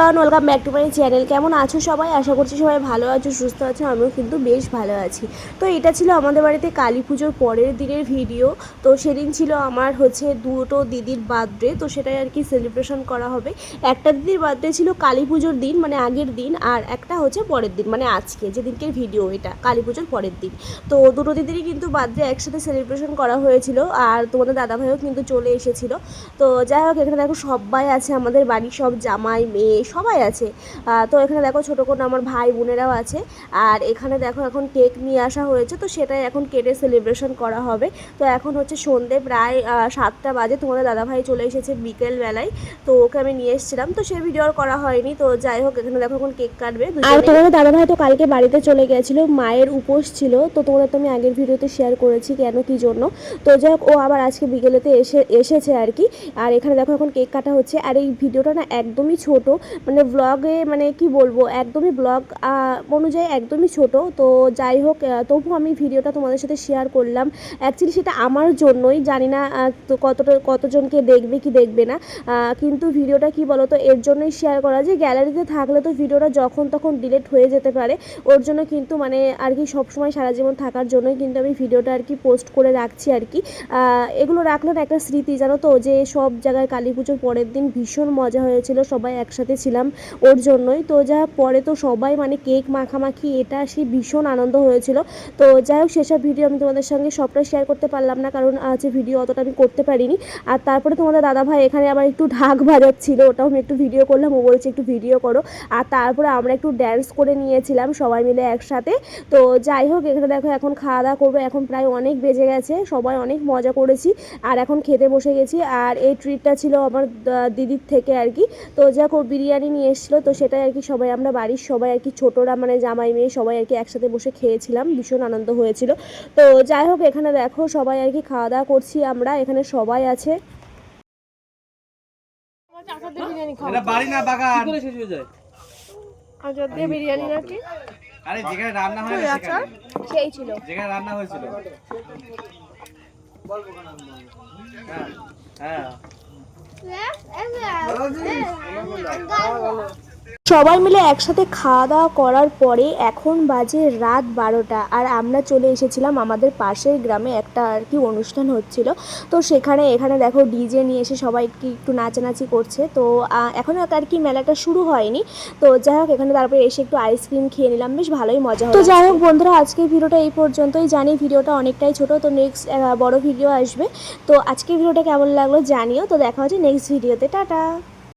Everyone welcome back to my channel কেমন আছো সবাই? আশা করছি সবাই ভালো আছো, সুস্থ আছো, আমিও কিন্তু বেশ ভালো আছি। তো এটা ছিল আমাদের বাড়িতে কালী পুজোর পরের দিনের ভিডিও তো সেদিন ছিল আমার হচ্ছে দুটো দিদির বার্থডে তো সেটাই আর কি সেলিব্রেশন করা হবে। একটা দিদির বার্থডে ছিল কালী পুজোর দিন মানে আগের দিন, আর একটা হচ্ছে পরের দিন মানে আজকে, যেদিনকে ভিডিও এটা, কালী পুজোর পরের দিন। তো দুটো দিদিরই কিন্তু বার্থডে একসাথে সেলিব্রেশন করা হয়েছিল, আর তোমাদের দাদাভাইও কিন্তু চলে এসেছিল। তো যাই হোক, এখানে দেখো সবাই আছে আমাদের বাড়ির, সব জামাই, মেয়ে সবাই আছে। তো এখানে দেখো ছোটো কোনো আমার ভাই বোনেরাও আছে। আর এখানে দেখো এখন কেক নিয়ে আসা হয়েছে, তো সেটাই এখন কেটে সেলিব্রেশন করা হবে। তো এখন হচ্ছে সন্ধে প্রায় সাতটা বাজে তোমাদের দাদাভাই চলে এসেছে বিকেল বেলায় তো ওকে আমি নিয়ে এসেছিলাম, তো সে ভিডিও আর করা হয়নি। তো যাই হোক, এখানে দেখো এখন কেক কাটবে আর তোমাদের দাদাভাই তো কালকে বাড়িতে চলে গেছিল, মায়ের উপোস ছিল। তো তোমাদের তো আমি আগের ভিডিওতে শেয়ার করেছি কেন, কি জন্য। তো যাই হোক, ও আবার আজকে বিকেলেতে এসে, এসেছে আর কি। আর এখানে দেখো এখন কেক কাটা হচ্ছে। আর এই ভিডিওটা না একদমই ছোট মানে ব্লগে মানে কি বলব, একদমই ব্লগ অনুযায়ী একদমই ছোট। তো যাই হোক তবু আমি ভিডিওটা তোমাদের সাথে শেয়ার করলাম। অ্যাকচুয়ালি সেটা আমার জন্যই, জানি না কতটা, কতজনকে দেখবে, কি দেখবে না। কিন্তু ভিডিওটা কি বলো তো এর জন্যই শেয়ার করা যে গ্যালারিতে থাকলে তো ভিডিওটা যখন তখন ডিলেট হয়ে যেতে পারে। ওর জন্য কিন্তু মানে আর কি সবসময় সারা জীবন থাকার জন্যই কিন্তু আমি ভিডিওটা আর কি পোস্ট করে রাখছি আর কি। এগুলো রাখল একটা স্মৃতি, জানো তো, যে সব জায়গায় কালী পুজোর পরের দিন ভীষণ মজা হয়েছিল, সবাই একসাথে ছিলাম ওর জন্যই। তো যা পরে তো সবাই মানে কেক মাখামাখি, এটা সে ভীষণ আনন্দ হয়েছিল। তো যাই হোক, সেসব ভিডিও আমি তোমাদের সঙ্গে সবটা শেয়ার করতে পারলাম না, কারণ হচ্ছে ভিডিও অতটা আমি করতে পারিনি। আর তারপরে তোমাদের দাদা ভাই এখানে আবার একটু ঢাক বাজাচ্ছিল, ওটাও আমি একটু ভিডিও করলাম, ও বলছে একটু ভিডিও করো। আর তারপরে আমরা একটু ড্যান্স করে নিয়েছিলাম, সবাই মিলে একসাথে। তো যাই হোক, এখানে দেখো এখন খাওয়া দাওয়া করব, এখন প্রায় অনেক বেজে গেছে, সবাই অনেক মজা করেছি, আর এখন খেতে বসে গেছি। আর এই ট্রিটটা ছিল আমার দিদির থেকে আর কি। তো যাক ও বিরিয়ানি নিয়ে এসেছিল তো সেটাই আর কি সবাই আমরা বাড়ির সবাই আর কি ছোটরা মানে জামাই মেয়ে সবাই আর কি একসাথে বসে খেয়েছিলাম ভীষণ আনন্দ হয়েছিল। তো যাই হোক এখানে দেখো সবাই আর কি খাওয়া দাওয়া করছি আমরা এখানে সবাই আছে। এটা বাড়ি না বাগান? করে শেষ হয়ে যায়? আচার দিয়ে বিরিয়ানি নাকি? আরে যেখানে রান্না হয় সেখানে। সেই ছিল। যেখানে রান্না হয়েছিল। হ্যাঁ হ্যাঁ। 耶，没事，没事，别管我。সবাই মিলে একসাথে খাওয়া দাওয়া করার পরে এখন বাজে রাত বারোটা। আর আমরা চলে এসেছিলাম আমাদের পাশের গ্রামে একটা আর কি অনুষ্ঠান হচ্ছিল। তো সেখানে এখানে দেখো ডিজে নিয়ে এসে সবাই কি একটু নাচানাচি করছে। তো আহ, এখনও আর কি মেলাটা শুরু হয়নি। তো যাই হোক এখানে তারপরে এসে একটু আইসক্রিম খেয়ে নিলাম। বেশ ভালোই মজা তো যাই হোক বন্ধুরা আজকের ভিডিওটা এই পর্যন্তই। জানি ভিডিওটা অনেকটাই ছোট তো নেক্সট বড় ভিডিও আসবে। তো আজকের ভিডিওটা কেমন লাগল জানিও। তো দেখা হচ্ছে নেক্সট ভিডিওতে টাটা!